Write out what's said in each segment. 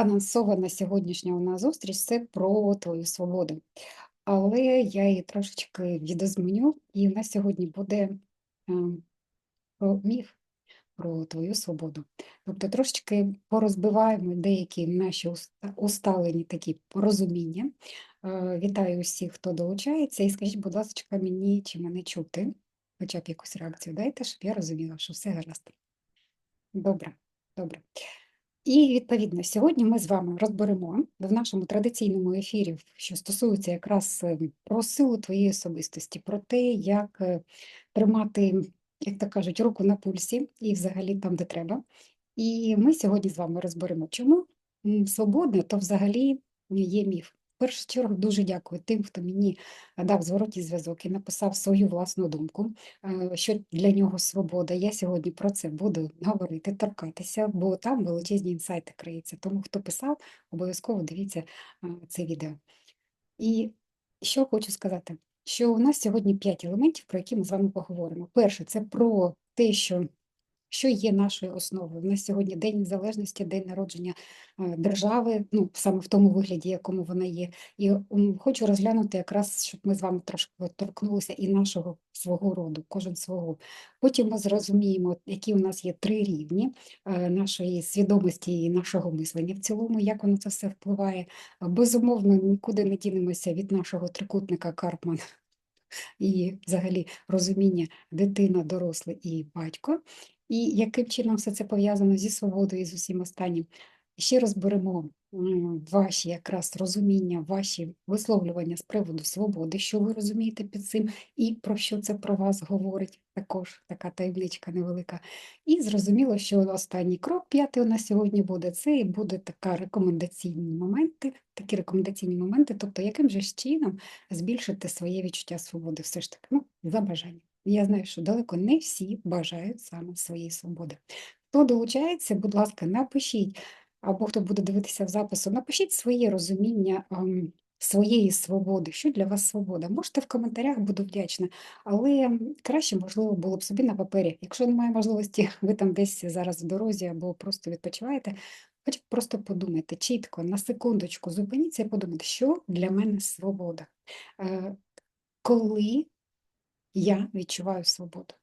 Анонсована сьогоднішня у нас зустріч це про твою свободу. Але я її трошечки відозміню, і в нас сьогодні буде ем, про міф про твою свободу. Тобто трошечки порозбиваємо деякі наші усталені такі порозуміння. Е, Вітаю усіх, хто долучається, і скажіть, будь ласка, мені чи мене чути, хоча б якусь реакцію дайте, щоб я розуміла, що все гаразд. Добре, добре. І відповідно, сьогодні ми з вами розберемо в нашому традиційному ефірі, що стосується якраз е, про силу твоєї особистості, про те, як е, тримати, як то кажуть, руку на пульсі і взагалі там, де треба. І ми сьогодні з вами розберемо, чому свободне то взагалі є міф. Першу чергу дуже дякую тим, хто мені дав зворотній зв'язок і написав свою власну думку, е, що для нього свобода. Я сьогодні про це буду говорити, торкатися, бо там величезні інсайти криються. Тому хто писав, обов'язково дивіться е, це відео. І що хочу сказати, що у нас сьогодні п'ять елементів, про які ми з вами поговоримо. Перше, це про те, що що є нашою основою? У нас сьогодні День Незалежності, День народження е, держави, ну саме в тому вигляді, якому вона є. І хочу розглянути якраз, щоб ми з вами трошки торкнулися і нашого свого роду, кожен свого. Потім ми зрозуміємо, які у нас є три рівні е, нашої свідомості і нашого мислення в цілому, як воно це все впливає. Безумовно, нікуди не дінемося від нашого трикутника Карпман і взагалі розуміння дитина, дорослий і батько, і яким чином все це пов'язано зі свободою і з усім останнім. Ще розберемо ваші якраз розуміння, ваші висловлювання з приводу свободи, що ви розумієте під цим, і про що це про вас говорить, також така таємничка невелика. І зрозуміло, що останній крок, п'ятий у нас сьогодні буде, це і буде така рекомендаційні моменти, такі рекомендаційні моменти, тобто яким же чином збільшити своє відчуття свободи, все ж таки, ну, за бажанням. Я знаю, що далеко не всі бажають саме своєї свободи. Хто долучається, будь ласка, напишіть, або хто буде дивитися в запису, напишіть своє розуміння своєї свободи. Що для вас свобода? Можете в коментарях, буду вдячна, але краще, можливо, було б собі на папері. Якщо немає можливості, ви там десь зараз в дорозі або просто відпочиваєте, хоч просто подумайте чітко, на секундочку, зупиніться і подумайте, що для мене свобода. Е, Коли я відчуваю свободу.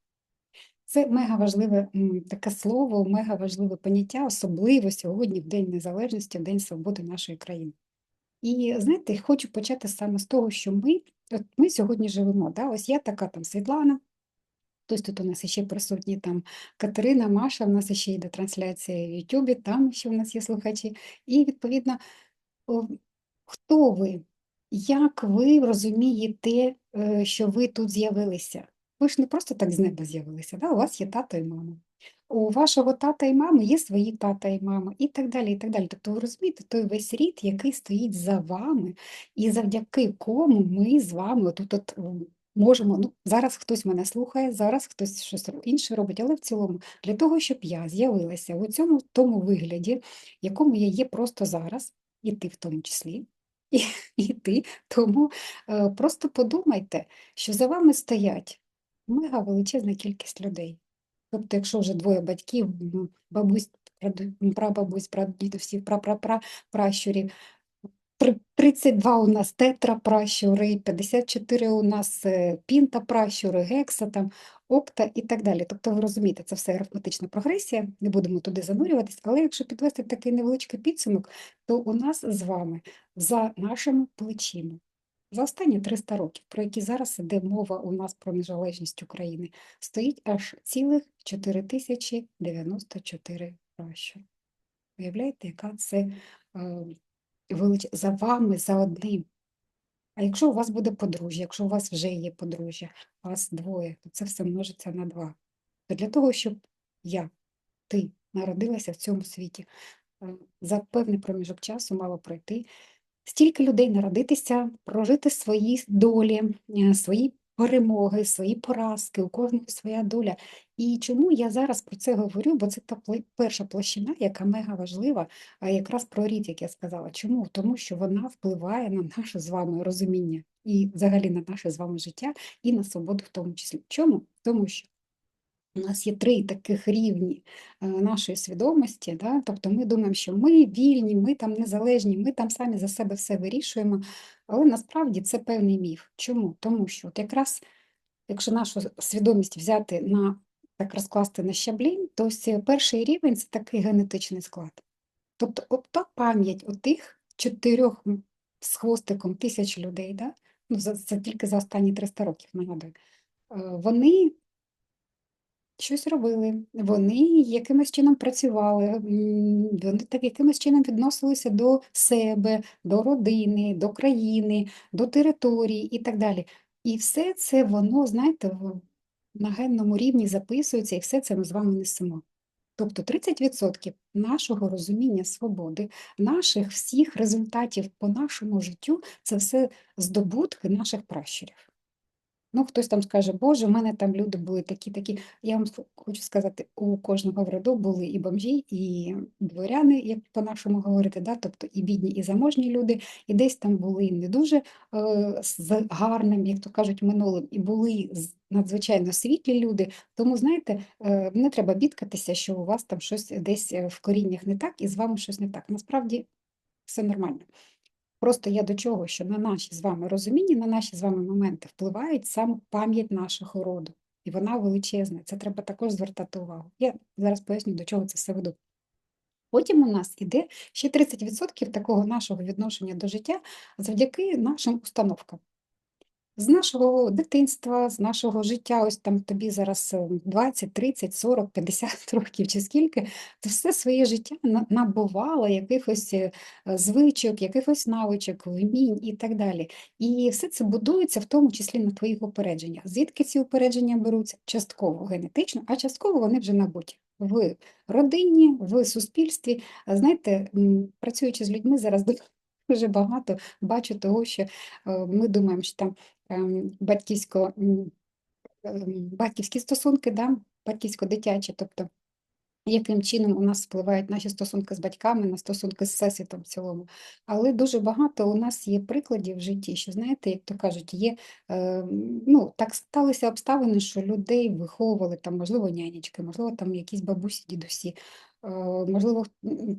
Це мега важливе таке слово, мега важливе поняття, особливо сьогодні, в День Незалежності, в День свободи нашої країни. І знаєте, хочу почати саме з того, що ми, от ми сьогодні живемо. Да? Ось я така там Світлана, хтось тут у нас ще присутні там Катерина, Маша, в нас ще йде трансляція в Ютубі, там ще у нас є слухачі. І відповідно, хто ви? Як ви розумієте, що ви тут з'явилися? Ви ж не просто так з неба з'явилися, да? У вас є тато і мама. У вашого тата і мами є свої тата і мама, і так далі, і так далі. Тобто, ви розумієте, той весь рід, який стоїть за вами, і завдяки кому ми з вами тут от можемо. Ну, зараз хтось мене слухає, зараз хтось щось інше робить, але в цілому, для того, щоб я з'явилася у цьому тому вигляді, якому я є просто зараз, і ти в тому числі. І, і ти, тому е, просто подумайте, що за вами стоять мега величезна кількість людей. Тобто, якщо вже двоє батьків, бабусь, прабабусь, прадідусів, прапрапра, пращурів, 32 у нас тетра пращури, 54 у нас е, пінта пращури, гекса, там, окта і так далі. Тобто, ви розумієте, це все арифметична прогресія, не будемо туди занурюватись, але якщо підвести такий невеличкий підсумок, то у нас з вами за нашими плечима за останні 300 років, про які зараз іде мова у нас про незалежність України, стоїть аж цілих 4094 пращури. Уявляєте, яка це е, велич... за вами, за одним. А якщо у вас буде подружжя, якщо у вас вже є подружжя, вас двоє, то це все множиться на два. То для того, щоб я, ти народилася в цьому світі, е, за певний проміжок часу мало пройти стільки людей народитися, прожити свої долі, е, свої перемоги, свої поразки, у кожного своя доля. І чому я зараз про це говорю? Бо це та перша площина, яка мега важлива, а якраз про рід, як я сказала. Чому? Тому що вона впливає на наше з вами розуміння і взагалі на наше з вами життя і на свободу в тому числі. Чому? Тому що У нас є три таких рівні е, нашої свідомості, да? тобто ми думаємо, що ми вільні, ми там незалежні, ми там самі за себе все вирішуємо. Але насправді це певний міф. Чому? Тому що от якраз якщо нашу свідомість взяти на так розкласти на щаблі, то ось перший рівень це такий генетичний склад. Тобто, от та пам'ять отих чотирьох з хвостиком тисяч людей, да? ну, це тільки за останні 300 років, нагадую, е, вони щось робили, вони якимось чином працювали, вони так якимось чином відносилися до себе, до родини, до країни, до території і так далі. І все це воно, знаєте, в- на генному рівні записується, і все це ми з вами несемо. Тобто 30% нашого розуміння свободи, наших всіх результатів по нашому життю це все здобутки наших пращурів. Ну, хтось там скаже, Боже, в мене там люди були такі, такі. Я вам хочу сказати, у кожного в роду були і бомжі, і дворяни, як по-нашому говорити, да? тобто і бідні, і заможні люди, і десь там були не дуже е, з гарним, як то кажуть, минулим, і були надзвичайно світлі люди. Тому, знаєте, е, не треба бідкатися, що у вас там щось десь е, в коріннях не так, і з вами щось не так. Насправді все нормально. Просто я до чого, що на наші з вами розуміння, на наші з вами моменти впливають саме пам'ять нашого роду. І вона величезна. Це треба також звертати увагу. Я зараз поясню, до чого це все веду. Потім у нас іде ще 30% такого нашого відношення до життя завдяки нашим установкам. З нашого дитинства, з нашого життя, ось там тобі зараз е, 20, 30, 40, 50 років чи скільки, ти все своє життя на- набувала якихось е, звичок, якихось навичок, вмінь і так далі. І все це будується в тому числі на твоїх упередженнях. Звідки ці упередження беруться? Частково генетично, а частково вони вже набуті. В родині, в суспільстві. Знаєте, працюючи з людьми зараз дуже багато бачу того, що е, ми думаємо, що там батьківсько, м, ем, батьківські стосунки, да, батьківсько-дитячі, тобто яким чином у нас впливають наші стосунки з батьками, на стосунки з всесвітом в цілому. Але дуже багато у нас є прикладів в житті, що, знаєте, як то кажуть, є, е, ну, так сталися обставини, що людей виховували, там, можливо, нянечки, можливо, там якісь бабусі, дідусі, е, можливо,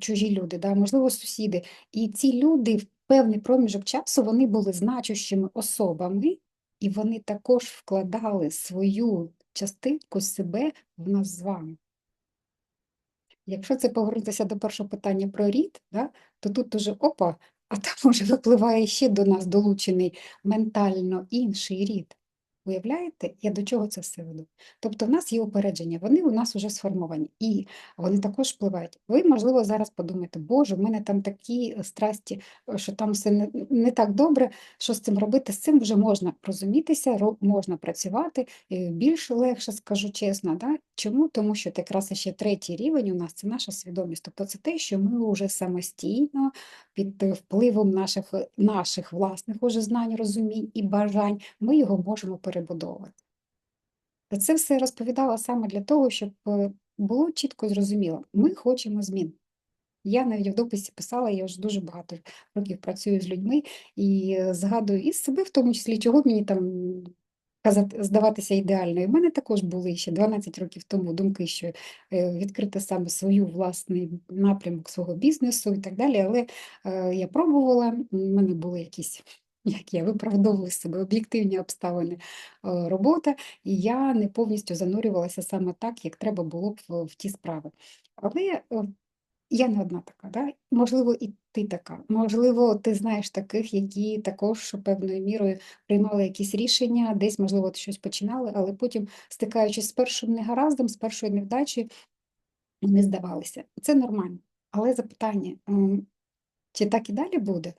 чужі люди, да, можливо, сусіди. І ці люди певний проміжок часу вони були значущими особами, і вони також вкладали свою частинку себе в нас з вами. Якщо це повернутися до першого питання про рід, да, то тут уже опа, а там уже випливає ще до нас долучений ментально інший рід. Уявляєте, я до чого це все веду? Тобто в нас є упередження, вони у нас вже сформовані, і вони також впливають. Ви, можливо, зараз подумаєте, Боже, в мене там такі е, страсті, е, що там все не, не так добре, що з цим робити? З цим вже можна розумітися, можна працювати, е, більш легше, скажу чесно. Да? Чому? Тому що от якраз ще третій рівень у нас це наша свідомість. Тобто це те, що ми вже самостійно під впливом наших, наших власних уже знань, розумінь і бажань, ми його можемо перебудовувати. Та Це все розповідала саме для того, щоб е, було чітко зрозуміло, ми хочемо змін. Я навіть в дописі писала, я вже дуже багато років працюю з людьми і згадую і себе, в тому числі, чого мені там казати, здаватися ідеальною. У мене також були ще 12 років тому думки, що е, відкрити саме свою власний напрямок свого бізнесу і так далі. Але е, я пробувала, у мене були якісь. Як я виправдовую себе об'єктивні обставини е, робота, і я не повністю занурювалася саме так, як треба було б в, ті справи. Але е, я не одна така, да? Можливо, і ти така. Можливо, ти знаєш таких, які також певною мірою приймали якісь рішення, десь, можливо, щось починали, але потім, стикаючись з першим негараздом, з першою невдачею, не здавалися. Це нормально. Але запитання, чи так і далі буде?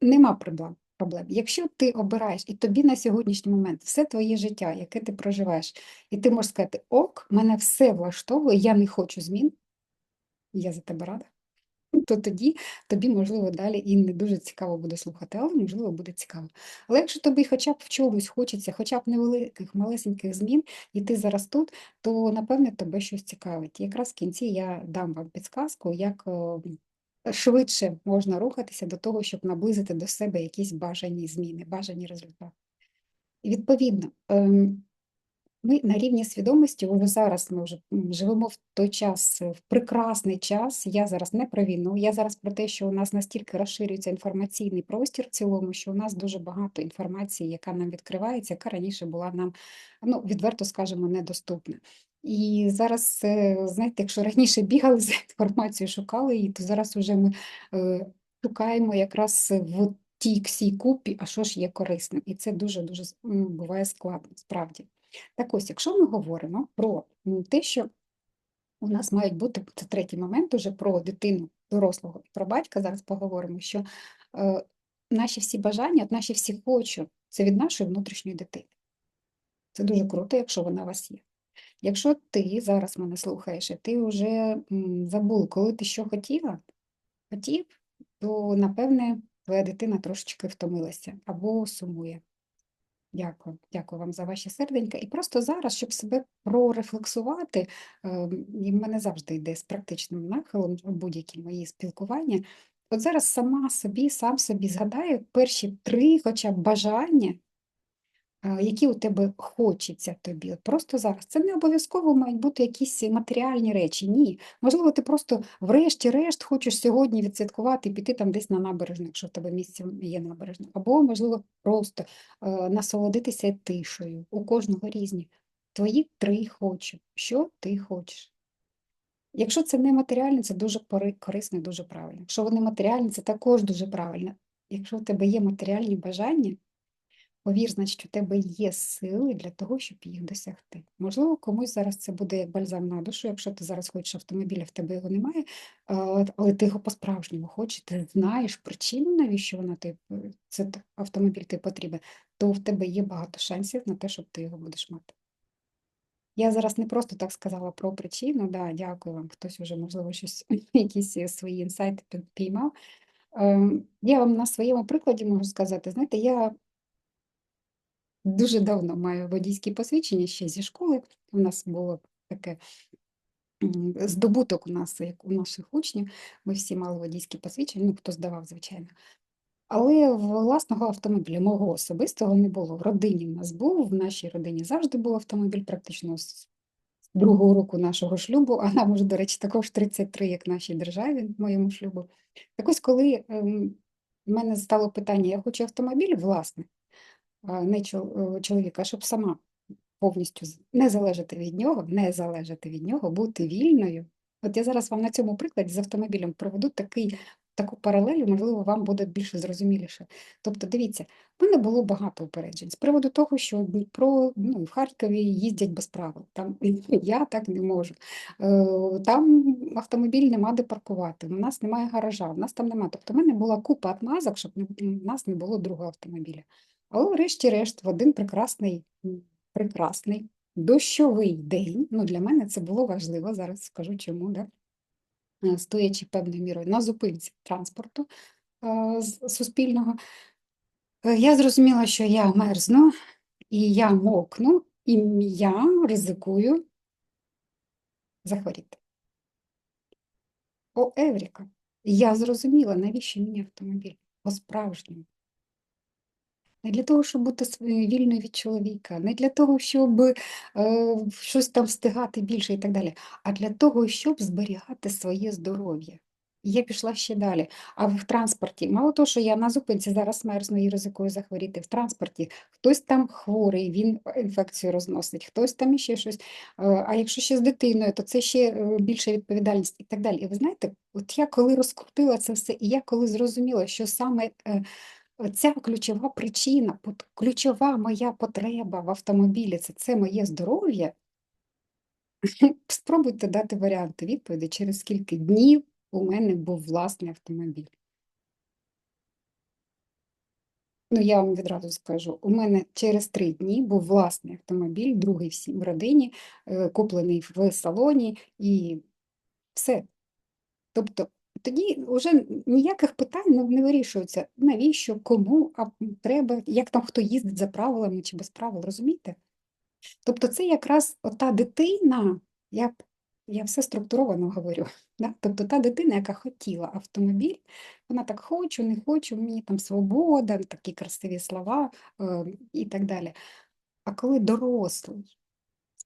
Нема проблем. Проблем. Якщо ти обираєш, і тобі на сьогоднішній момент все твоє життя, яке ти проживаєш, і ти можеш сказати, ок, мене все влаштовує, я не хочу змін, я за тебе рада. То тоді тобі, можливо, далі і не дуже цікаво буде слухати, але, можливо, буде цікаво. Але якщо тобі хоча б в чомусь хочеться, хоча б невеликих, малесеньких змін, і ти зараз тут, то, напевне, тебе щось цікавить. Якраз в кінці я дам вам підсказку, як о, швидше можна рухатися до того, щоб наблизити до себе якісь бажані зміни, бажані результати. І відповідно, ем, Ми на рівні свідомості уже зараз ми вже живемо в той час, е, в прекрасний час. Я зараз не про війну, я зараз про те, що у нас настільки розширюється інформаційний простір в цілому, що у нас дуже багато інформації, яка нам відкривається, яка раніше була нам, ну, відверто скажемо, недоступна. І зараз, е, знаєте, якщо раніше бігали за інформацією, шукали її, то зараз уже ми е, шукаємо якраз в тій всій купі, а що ж є корисним. І це дуже-дуже буває складно, справді. Так ось, якщо ми говоримо про те, що у нас мають бути це третій момент уже про дитину дорослого і про батька, зараз поговоримо, що е, наші всі бажання, наші всі хочу, це від нашої внутрішньої дитини. Це дуже круто, якщо вона у вас є. Якщо ти зараз мене слухаєш, і ти вже забув, коли ти що хотіла, хотів, то напевне твоя дитина трошечки втомилася або сумує. Дякую, дякую вам за ваші серденька. І просто зараз, щоб себе прорефлексувати, е, і в мене завжди йде з практичним нахилом будь-які мої спілкування. От зараз сама собі, сам собі згадаю перші три, хоча б бажання, які у тебе хочеться тобі. Просто зараз. Це не обов'язково мають бути якісь матеріальні речі. Ні. Можливо, ти просто врешті-решт хочеш сьогодні відсвяткувати і піти там десь на набережну, якщо в тебе місце є набережна. Або, можливо, просто е, насолодитися тишею. У кожного різні. Твої три хочу. Що ти хочеш? Якщо це не матеріальне, це дуже корисно і дуже правильно. Якщо вони матеріальні, це також дуже правильно. Якщо в тебе є матеріальні бажання, повір, значить, у тебе є сили для того, щоб їх досягти. Можливо, комусь зараз це буде як бальзам на душу, якщо ти зараз хочеш автомобіля, в тебе його немає, але ти його по-справжньому хочеш, ти знаєш причину, навіщо вона ти, це автомобіль ти потрібен, то в тебе є багато шансів на те, щоб ти його будеш мати. Я зараз не просто так сказала про причину, да, дякую вам, хтось вже, можливо, щось, якісь свої інсайти пі- піймав. Ем, Я вам на своєму прикладі можу сказати, знаєте, я дуже давно маю водійське посвідчення ще зі школи. У нас було таке здобуток у нас, як у наших учнів. Ми всі мали водійські посвідчення, ну хто здавав, звичайно. Але власного автомобіля, мого особистого не було. В родині в нас був, в нашій родині завжди був автомобіль, практично з другого року нашого шлюбу, а нам уже, до речі, також 33, як нашій державі, моєму шлюбу. Так ось, коли ем, в мене стало питання, я хочу автомобіль власний, а не е, чоловіка, щоб сама повністю не залежати від нього, не залежати від нього, бути вільною. От я зараз вам на цьому прикладі з автомобілем проведу такий, таку паралель, можливо, вам буде більше зрозуміліше. Тобто, дивіться, в мене було багато упереджень з приводу того, що Дніпро, ну, в Харкові їздять без правил. Там я так не можу. Е, Там автомобіль нема де паркувати, у нас немає гаража, у нас там немає. Тобто, в мене була купа отмазок, щоб у нас не було другого автомобіля. Але врешті-решт, в один прекрасний, прекрасний дощовий день, ну для мене це було важливо, зараз скажу чому, да? Е, стоячи певною мірою на зупинці транспорту е, суспільного, е, я зрозуміла, що я мерзну, і я мокну, і я ризикую захворіти. О, Евріка! Я зрозуміла, навіщо мені автомобіль по-справжньому. Не для того, щоб бути вільною від чоловіка, не для того, щоб е, щось там встигати більше і так далі, а для того, щоб зберігати своє здоров'я. І я пішла ще далі. А в транспорті, мало того, що я на зупинці зараз мерзну і ризикую захворіти, в транспорті хтось там хворий, він інфекцію розносить, хтось там іще щось. Е, А якщо ще з дитиною, то це ще е, більша відповідальність і так далі. І ви знаєте, от я коли розкрутила це все, і я коли зрозуміла, що саме. Ця ключова причина, ключова моя потреба в автомобілі це, це моє здоров'я. Спробуйте дати варіанти відповіді, через скільки днів у мене був власний автомобіль. Ну, я вам відразу скажу, у мене через три дні був власний автомобіль, другий всім в родині, е, куплений в салоні і все. Тобто тоді вже ніяких питань не вирішується, навіщо, кому, а треба, як там хто їздить за правилами чи без правил, розумієте? Тобто це якраз ота дитина, я, я все структуровано говорю, да? Тобто та дитина, яка хотіла автомобіль, вона так хочу, не хочу, мені там свобода, такі красиві слова е, і так далі. А коли дорослий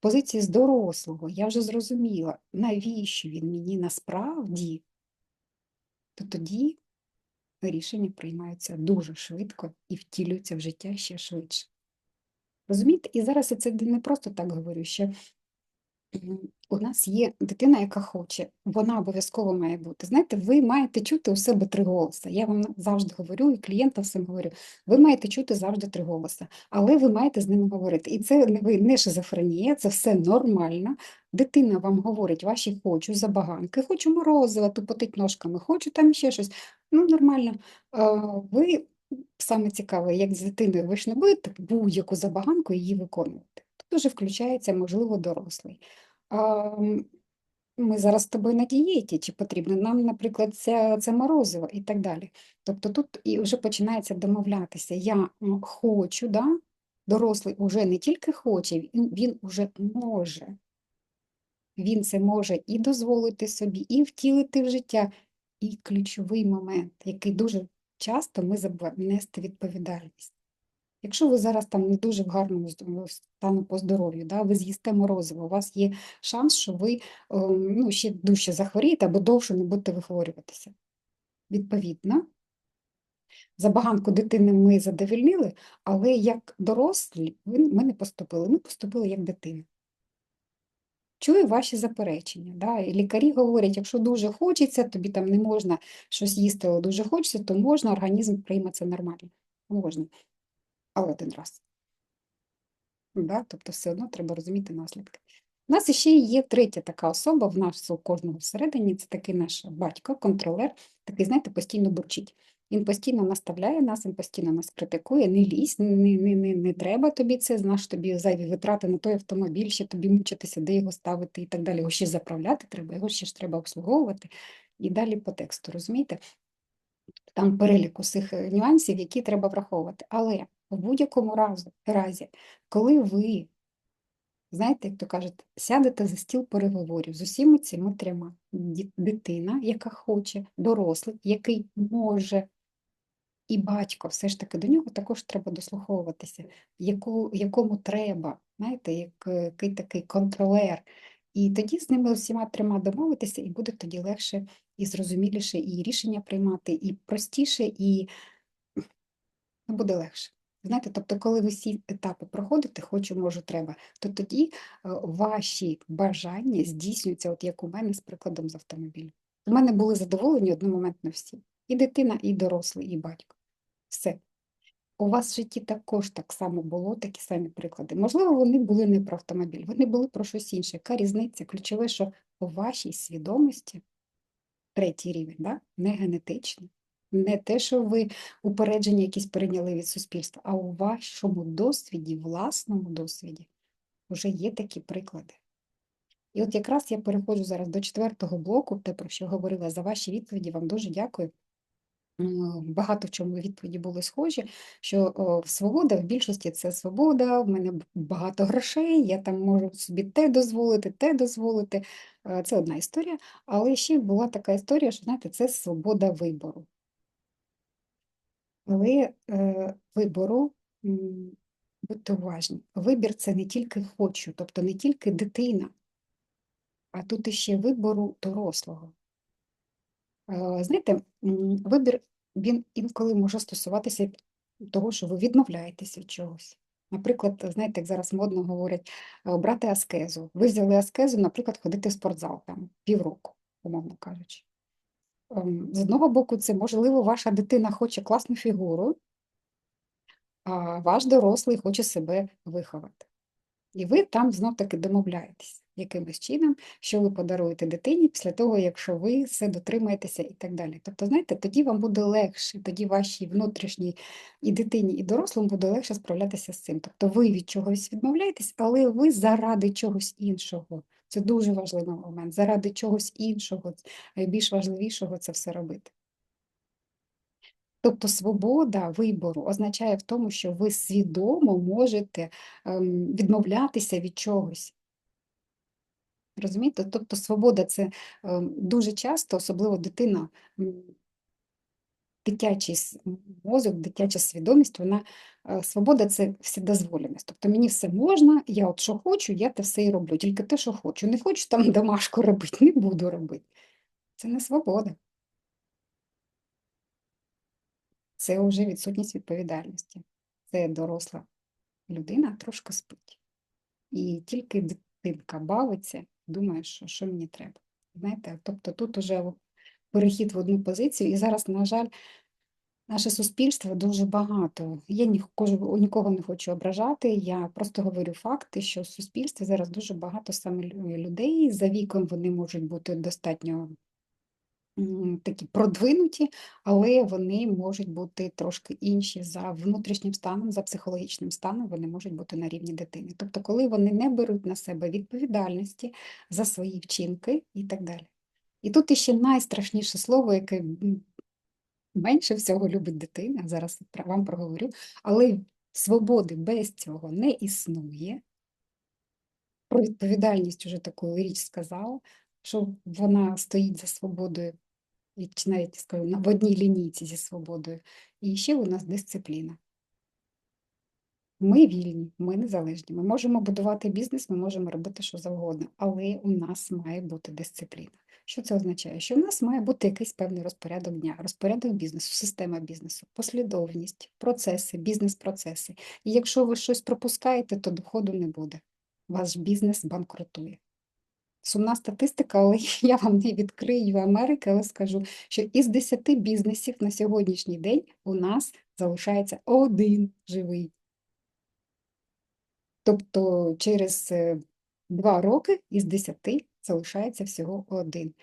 позиції з дорослого, я вже зрозуміла, навіщо він мені насправді, то тоді рішення приймаються дуже швидко і втілюються в життя ще швидше. Розумієте? І зараз я це не просто так говорю, що у нас є дитина, яка хоче, вона обов'язково має бути. Знаєте, ви маєте чути у себе три голоси. Я вам завжди говорю, і клієнтам всім говорю, ви маєте чути завжди три голоси, але ви маєте з ними говорити. І це ви не шизофренія, це все нормально. Дитина вам говорить, ваші хочу забаганки, хочу морозива, тупотить ножками, хочу там ще щось. Ну, нормально. Ви саме цікаве, як з дитиною ви ж не будете будь-яку забаганку її виконувати. Тут вже включається, можливо, дорослий. А, Ми зараз з тобою на дієті, чи потрібно нам, наприклад, це, це морозиво і так далі. Тобто тут і вже починається домовлятися. Я хочу, да? дорослий вже не тільки хоче, він, він вже може. Він це може і дозволити собі, і втілити в життя. І ключовий момент, який дуже часто ми забуваємо нести відповідальність. Якщо ви зараз там не дуже в гарному стану по здоров'ю, да, ви з'їсте морозиво, у вас є шанс, що ви ем, ну, ще дужче захворієте або довше не будете вихворюватися. Відповідно, забаганку дитини ми задовільнили, але як дорослі ми не поступили, ми поступили як дитина. Чую ваші заперечення. Да? І лікарі говорять, якщо дуже хочеться, тобі там не можна щось їсти, але дуже хочеться, то можна, організм прийме це нормально. Можна. Але один раз. Да? Тобто все одно треба розуміти наслідки. У нас ще є третя така особа в нас у кожного всередині, це такий наш батько, контролер, такий, знаєте, постійно бурчить. Він постійно наставляє нас, він постійно нас критикує, не лізь, не не, не, не треба тобі це, знаєш, тобі зайві витрати на той автомобіль, ще тобі мучитися, де його ставити і так далі. Його ще заправляти треба, його ще ж треба обслуговувати і далі по тексту, розумієте? Там перелік усіх е, нюансів, які треба враховувати. Але в будь-якому разі, коли ви, знаєте, як то кажуть, сядете за стіл переговорів з усіма цими трьома, дитина, яка хоче, дорослий, який може і батько, все ж таки до нього також треба дослуховуватися, яку, якому треба, знаєте, як який такий контролер. І тоді з ними всіма трьома домовитися, і буде тоді легше і зрозуміліше, і рішення приймати, і простіше, і ну, буде легше. Знаєте, тобто, коли ви всі етапи проходите, хочу, можу, треба, то тоді е, ваші бажання здійснюються, от як у мене з прикладом з автомобілем. У мене були задоволені одномоментно всі. І дитина, і дорослий, і батько. Все. У вас в житті також так само було, такі самі приклади. Можливо, вони були не про автомобіль, вони були про щось інше. Яка різниця? Ключове, що у вашій свідомості третій рівень, да? не генетичний, не те, що ви упередження якісь перейняли від суспільства, а у вашому досвіді, власному досвіді, вже є такі приклади. І от якраз я переходжу зараз до четвертого блоку, те, про що говорила за ваші відповіді, вам дуже дякую. Багато в чому відповіді були схожі, що о, свобода в більшості це свобода, в мене багато грошей, я там можу собі те дозволити, те дозволити. Е, це одна історія. Але ще була така історія, що знаєте, це свобода вибору. Але е, вибору, будьте уважні, вибір це не тільки хочу, тобто не тільки дитина, а тут іще вибору дорослого. Е, знаєте, вибір він інколи може стосуватися того, що ви відмовляєтесь від чогось. Наприклад, знаєте, як зараз модно говорять, е, брати аскезу. Ви взяли аскезу, наприклад, ходити в спортзал там півроку, умовно кажучи. Ем, з одного боку, це можливо, ваша дитина хоче класну фігуру, а ваш дорослий хоче себе виховати. І ви там знов-таки домовляєтесь якимось чином, що ви подаруєте дитині після того, якщо ви все дотримаєтеся і так далі. Тобто, знаєте, тоді вам буде легше, тоді вашій внутрішній і дитині, і дорослому буде легше справлятися з цим. Тобто ви від чогось відмовляєтесь, але ви заради чогось іншого. Це дуже важливий момент. Заради чогось іншого, більш важливішого це все робити. Тобто свобода вибору означає в тому, що ви свідомо можете ем, відмовлятися від чогось. Розумієте? Тобто свобода це ем, дуже часто, особливо дитина, дитячий мозок, дитяча свідомість, вона е, свобода це вседозволеність. Тобто мені все можна, я от що хочу, я те все і роблю. Тільки те, що хочу. Не хочу там домашку робити, не буду робити. Це не свобода. Це вже відсутність відповідальності. Це доросла людина трошки спить. І тільки дитинка бавиться, думає, що, що мені треба. Знаєте, тобто тут уже перехід в одну позицію, і зараз, на жаль, наше суспільство дуже багато. Я нікого, нікого не хочу ображати. Я просто говорю факти, що в суспільстві зараз дуже багато саме людей. За віком вони можуть бути достатньо такі продвинуті, але вони можуть бути трошки інші за внутрішнім станом, за психологічним станом, вони можуть бути на рівні дитини. Тобто, коли вони не беруть на себе відповідальності за свої вчинки і так далі. І тут іще найстрашніше слово, яке менше всього любить дитина, зараз вам проговорю, але свободи без цього не існує. Про відповідальність уже таку річ сказала, що вона стоїть за свободою, і навіть скажу, в одній лінійці зі свободою. І ще у нас дисципліна. Ми вільні, ми незалежні. Ми можемо будувати бізнес, ми можемо робити що завгодно, але у нас має бути дисципліна. Що це означає? Що в нас має бути якийсь певний розпорядок дня, розпорядок бізнесу, система бізнесу, послідовність, процеси, бізнес-процеси. І якщо ви щось пропускаєте, то доходу не буде. Ваш бізнес банкрутує. Сумна статистика, але я вам не відкрию Америки, але скажу, що із 10 бізнесів на сьогоднішній день у нас залишається один живий. Тобто через е, два роки із 10 залишається всього один.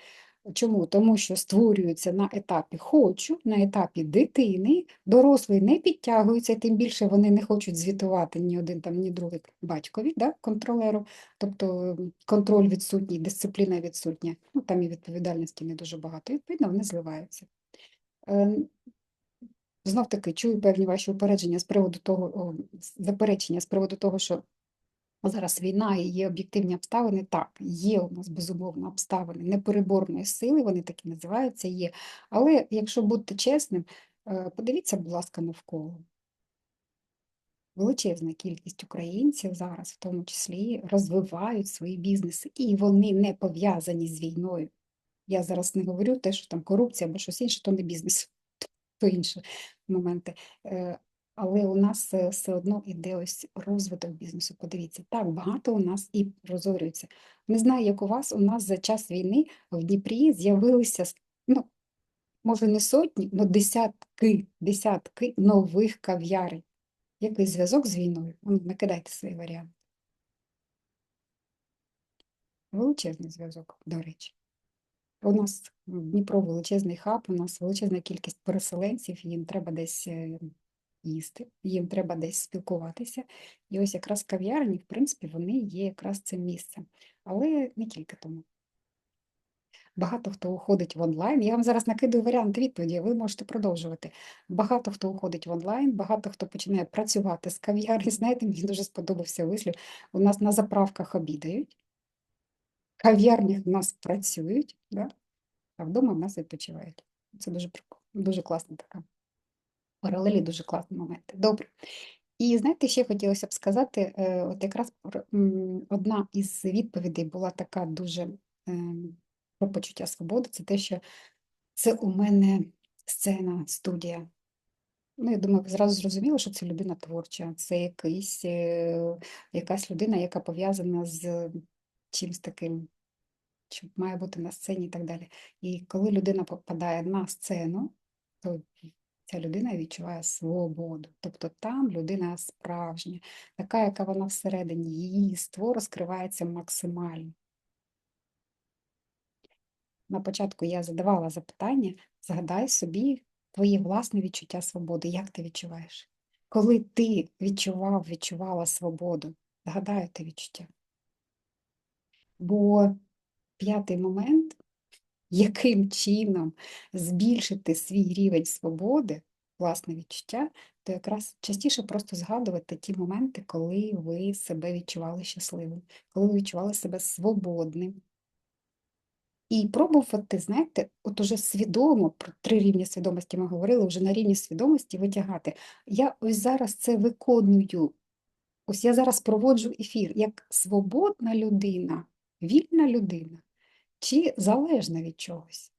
Чому? Тому що створюються на етапі хочу, на етапі дитини, дорослий не підтягується, тим більше вони не хочуть звітувати ні один там, ні другий батькові, да, контролеру, тобто контроль відсутній, дисципліна відсутня, ну там і відповідальності не дуже багато, відповідно вони зливаються. Е, Знов таки чую певні ваші упередження з приводу того, заперечення з приводу того, що зараз війна і є об'єктивні обставини. Так, є у нас безумовно обставини непереборної сили, вони такі називаються, є. Але якщо бути чесним, е, подивіться, будь ласка, навколо. Величезна кількість українців зараз, в тому числі, розвивають свої бізнеси, і вони не пов'язані з війною. Я зараз не говорю те, що там корупція або щось інше, то не бізнес то інші моменти. Але у нас е, все одно іде ось розвиток бізнесу. Подивіться, так багато у нас і прозорюється. Не знаю, як у вас, у нас за час війни в Дніпрі з'явилися, ну, може, не сотні, але десятки, десятки нових кав'ярень. Який зв'язок з війною? Ну, накидайте свої варіанти. Величезний зв'язок, до речі. У нас Дніпро величезний хаб, у нас величезна кількість переселенців, їм треба десь е, їсти, їм треба десь спілкуватися. І ось якраз кав'ярні, в принципі, вони є якраз цим місцем. Але не тільки тому. Багато хто уходить в онлайн. Я вам зараз накидаю варіанти відповіді, ви можете продовжувати. Багато хто уходить в онлайн, багато хто починає працювати з кав'ярні. Знаєте, мені дуже сподобався вислів. У нас на заправках обідають, кав'ярнях в нас працюють, да? а вдома в нас відпочивають. Це дуже прикольно, дуже класна така. Паралелі дуже класні моменти. Добре. І знаєте, ще хотілося б сказати, е, от якраз одна із відповідей була така дуже ем, про почуття свободи, це те, що це у мене сцена, студія. Ну, я думаю, ви зразу зрозуміли, що це людина творча, це якийсь, е, якась людина, яка пов'язана з чимось таким, що має бути на сцені і так далі. І коли людина попадає на сцену, то ця людина відчуває свободу. Тобто там людина справжня, така, яка вона всередині, її ство розкривається максимально. На початку я задавала запитання, згадай собі твоє власне відчуття свободи. Як ти відчуваєш? Коли ти відчував, відчувала свободу, згадай те відчуття. Бо п'ятий момент, яким чином збільшити свій рівень свободи, власне відчуття, то якраз частіше просто згадувати ті моменти, коли ви себе відчували щасливим, коли ви відчували себе свободним. І пробувати, знаєте, от уже свідомо, про три рівні свідомості ми говорили, вже на рівні свідомості витягати. Я ось зараз це виконую. Ось я зараз проводжу ефір як свободна людина, вільна людина чи залежна від чогось.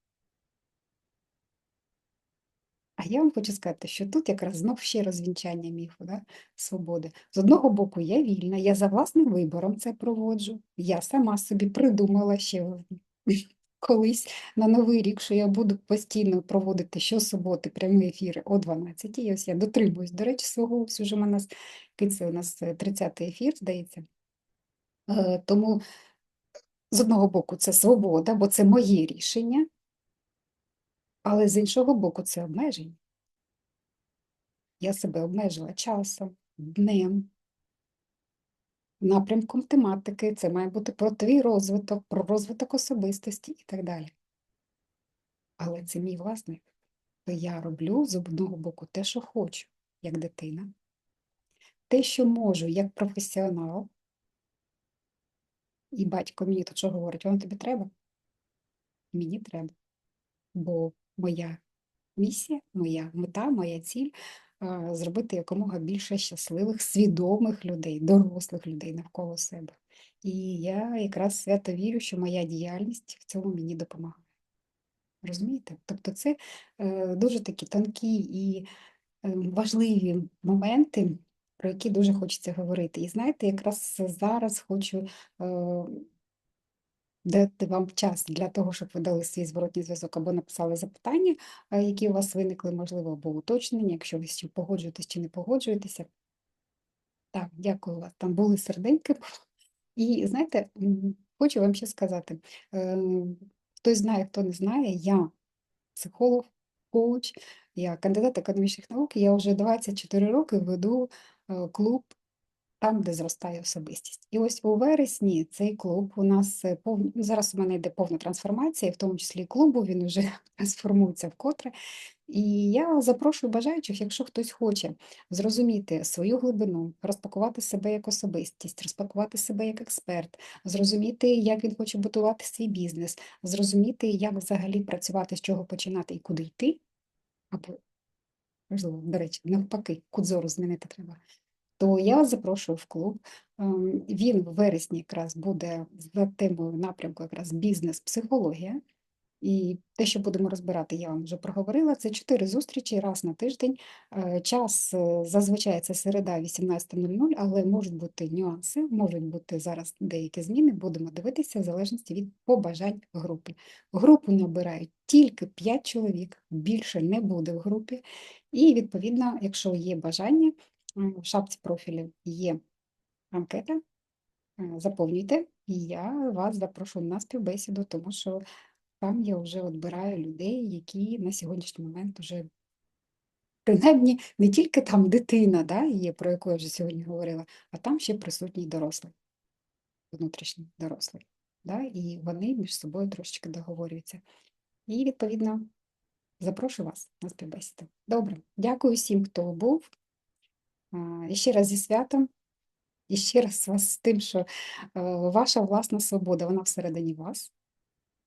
А я вам хочу сказати, що тут якраз знов ще розвінчання міфу, да? свободи. З одного боку, я вільна, я за власним вибором це проводжу. Я сама собі придумала ще колись на Новий рік, що я буду постійно проводити щосуботи прямі ефіри о 12 І ось я дотримуюсь, до речі, свого уже у нас це у нас 30-й ефір, здається. Е, Тому з одного боку, це свобода, бо це моє рішення, але з іншого боку, це обмеження. Я себе обмежила часом, днем, напрямком тематики, це має бути про твій розвиток, про розвиток особистості і так далі. Але це мій власник. То я роблю з одного боку те, що хочу, як дитина, те, що можу, як професіонал. І батько мені тут що говорить, воно тобі треба? Мені треба. Бо моя місія, моя мета, моя ціль зробити якомога більше щасливих, свідомих людей, дорослих людей навколо себе. І я якраз свято вірю, що моя діяльність в цьому мені допомагає. Розумієте? Тобто це е, дуже такі тонкі і е, важливі моменти, про які дуже хочеться говорити. І знаєте, якраз зараз хочу е, дати вам час для того, щоб ви дали свій зворотній зв'язок або написали запитання, які у вас виникли, можливо, або уточнення, якщо ви чим погоджуєтесь чи не погоджуєтеся. Так, дякую вас. Там були серденьки. І знаєте, хочу вам ще сказати: е, хтось знає, хто не знає, я психолог, коуч, я кандидат економічних наук, я вже 24 роки веду е, клуб там, де зростає особистість. І ось у вересні цей клуб у нас е, пов... зараз у мене йде повна трансформація, в тому числі клубу, він вже трансформується вкотре. І я запрошую бажаючих, якщо хтось хоче зрозуміти свою глибину, розпакувати себе як особистість, розпакувати себе як експерт, зрозуміти, як він хоче будувати свій бізнес, зрозуміти, як взагалі працювати, з чого починати і куди йти, або, можливо, до речі, навпаки, кут зору змінити треба то я вас запрошую в клуб. Ем, він в вересні якраз буде за темою напрямку якраз бізнес-психологія. І те, що будемо розбирати, я вам вже проговорила. Це чотири зустрічі раз на тиждень. Е, час е, зазвичай це середа 18.00, але можуть бути нюанси, можуть бути зараз деякі зміни. Будемо дивитися в залежності від побажань групи. Групу набирають тільки 5 чоловік, більше не буде в групі. І, відповідно, якщо є бажання, в шапці профілю є анкета, е, заповнюйте, і я вас запрошую на співбесіду, тому що там я вже відбираю людей, які на сьогоднішній момент вже принаймні не тільки там дитина да, є, про яку я вже сьогодні говорила, а там ще присутній дорослий, внутрішній дорослий. Да, І вони між собою трошечки договорюються. І, відповідно, запрошую вас на співбесіду. Добре, дякую всім, хто був. І ще раз зі святом, і ще раз вас з тим, що е, ваша власна свобода, вона всередині вас,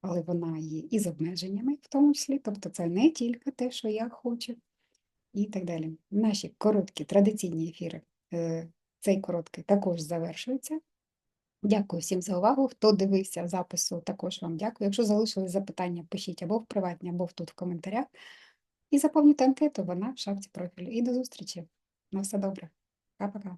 але вона є і з обмеженнями, в тому числі, тобто це не тільки те, що я хочу, і так далі. Наші короткі традиційні ефіри, е, цей короткий також завершується. Дякую всім за увагу. Хто дивився запису, також вам дякую. Якщо залишились запитання, пишіть або в приватні, або тут в коментарях. І заповнюйте анкету, вона в шапці профілю. І до зустрічі! На все добре. Пока-пока.